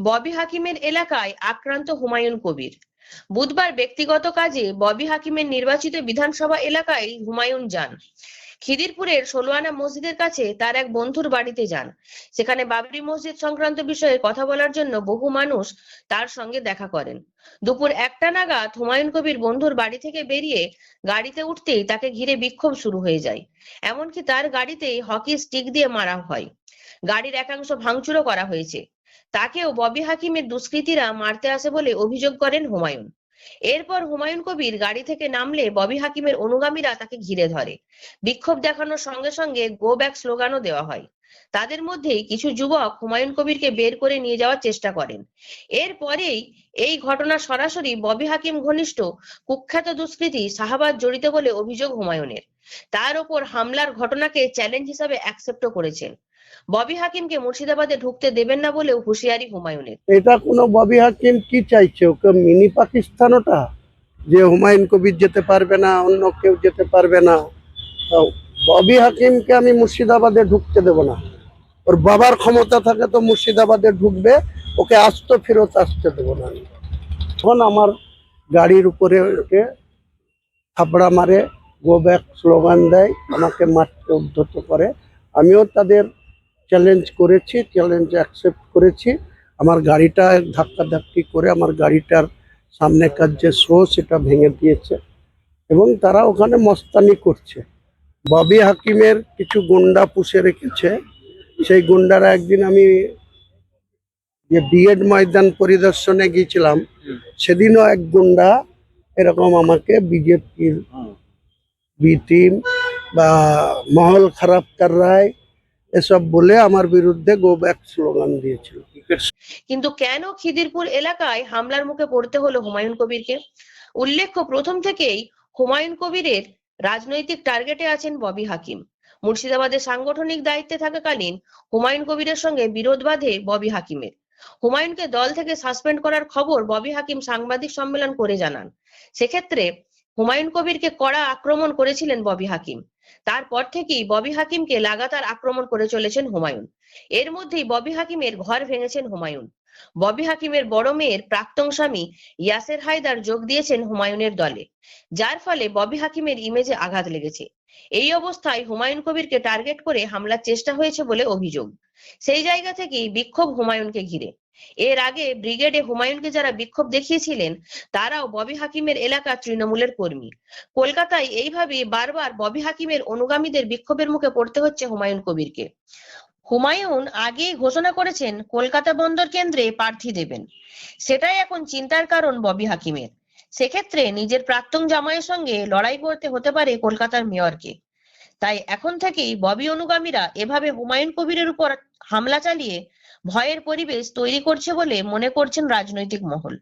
ববি হাকিমের এলাকায় আক্রান্ত হুমায়ুন কবির। বুধবার ব্যক্তিগত কাজে ববি হাকিমের নির্বাচিত বিধানসভা এলাকায় হুমায়ুন যান। খিদিরপুরের ষোলোয়ানা মসজিদের কাছে তার এক বন্ধুর বাড়িতে যান। সেখানে বাবরি মসজিদ সংক্রান্ত বিষয়ে কথা বলার জন্য বহু মানুষ তার সঙ্গে দেখা করেন। দুপুর একটা নাগাদ হুমায়ুন কবির বন্ধুর বাড়ি থেকে বেরিয়ে গাড়িতে উঠতেই তাকে ঘিরে বিক্ষোভ শুরু হয়ে যায়। এমনকি তার গাড়িতেই হকি স্টিক দিয়ে মারা হয়। গাড়ির একাংশ ভাঙচুরও করা হয়েছে। তাকেও ববি হাকিমের দুষ্কৃতীরা মারতে আসে বলে অভিযোগ করেন হুমায়ুন। এরপর হুমায়ুন কবির গাড়ি থেকে নামলে ববি হাকিমের অনুগামীরা তাকে ঘিরে ধরে। বিক্ষোভ দেখানোর সঙ্গে সঙ্গে গো ব্যাক স্লোগানও দেওয়া হয়। তাদের মধ্যেই কিছু যুবক হুমায়ুন কবিরকে বের করে নিয়ে যাওয়ার চেষ্টা করেন। এরপরেই এই ঘটনা সরাসরি ববি হাকিম ঘনিষ্ঠ কুখ্যাত দুষ্কৃতী শাহাবাদ জড়িত বলে অভিযোগ হুমায়ুনের। তার ওপর হামলার ঘটনাকে চ্যালেঞ্জ হিসাবে অ্যাকসেপ্টও করেছেন। ববি হাকিমকে মুর্শিদাবাদে ঢুকতে দেবেন না বলেও হুঁশিয়ারি হুমায়ুনের। এটা কোনো ববি হাকিম কি চাইছে? ওকে মিনি পাকিস্তান ওটা? যে হুমায়ুন কবির যেতে পারবে না, অন্য কেউ যেতে পারবে না। ববি হাকিমকে আমি মুর্শিদাবাদে ঢুকতে দেব না। ওর বাবার ক্ষমতা থাকে তো মুর্শিদাবাদে ঢুকবে, ওকে আস্ত ফেরত আসতে দেবো না এখন আমার গাড়ির উপরে ওকে থাপড়া মারে গো ব্যাক স্লোগান দেয় আমাকে মারতে উদ্ধত করে। আমিও তাদের চ্যালেঞ্জ করেছি চ্যালেঞ্জ অ্যাকসেপ্ট করেছি। আমার গাড়িটা ধাক্কা ধাক্কি করে আমার গাড়িটার সামনেকার যে শো সেটা ভেঙে দিয়েছে। এবং তারা ওখানে মস্তানি করছে। ববি হাকিমের কিছু গুন্ডা পুষে রেখেছে। সেই গুন্ডারা একদিন আমি যে বিএড ময়দান পরিদর্শনে গিয়েছিলাম সেদিনও এক গুন্ডা এরকম আমাকে বিজেপির বি টিম বা মহল খারাপ কর রায়, এসব বলে আমার বিরুদ্ধে গো ব্যাক স্লোগান দিয়েছিল। কিন্তু কেন খিদিরপুর এলাকায় হামলার মুখে পড়তে হলো হুমায়ুন কবিরকে? উল্লেখ্য, প্রথম থেকেই হুমায়ুন কবিরের রাজনৈতিক টার্গেটে আছেন ববি হাকিম। মুর্শিদাবাদে সাংগঠনিক দায়িত্বে থাকাকালীন হুমায়ুন কবিরের সঙ্গে বিরোধ বাঁধে ববি হাকিমের। হুমায়ুনকে দল থেকে সাসপেন্ড করার খবর ববি হাকিম সাংবাদিক সম্মেলন করে জানান। সেক্ষেত্রে হুমায়ুন কবিরকে কড়া আক্রমণ করেছিলেন ববি হাকিম। তারপর থেকেই ববি হাকিমকে লাগাতার আক্রমণ করে চলেছেন হুমায়ুন। এর মধ্যেই ববি হাকিমের ঘর ভেঙেছেন হুমায়ুন। ববি হাকিমের বড় মেয়ের প্রাক্তন স্বামী ইয়াসের হায়দার যোগ দিয়েছেন হুমায়ুনের দলে, যার ফলে ববি হাকিমের ইমেজে আঘাত লেগেছে। এই অবস্থায় হুমায়ুন কবিরকে টার্গেট করে হামলার চেষ্টা হয়েছে বলে অভিযোগ। সেই জায়গা থেকেই বিক্ষোভ হুমায়ুনকে ঘিরে। এর আগে ব্রিগেডে হুমায়ুনকে যারা বিক্ষোভ দেখিয়েছিলেন, তারাও ববি হাকিমের এলাকার তৃণমূলের কর্মী। কলকাতায় এইভাবে বারবার ববি হাকিমের অনুগামীদের বিক্ষোভের মুখে পড়তে হচ্ছে হুমায়ুন কবিরকে। হুমায়ুন আগেই ঘোষণা করেছেন, কলকাতা বন্দর কেন্দ্রে প্রার্থী দেবেন। সেটাই এখন চিন্তার কারণ ববি হাকিমের। সেক্ষেত্রে নিজের প্রাক্তন জামাইয়ের সঙ্গে লড়াই করতে হতে পারে কলকাতার মেয়রকে। তাই এখন থেকেই ববি অনুগামীরা এভাবে হুমায়ুন কবিরের উপর হামলা চালিয়ে ভয়ের পরিবেশ তৈরি করছে বলে মনে করছেন রাজনৈতিক মহল।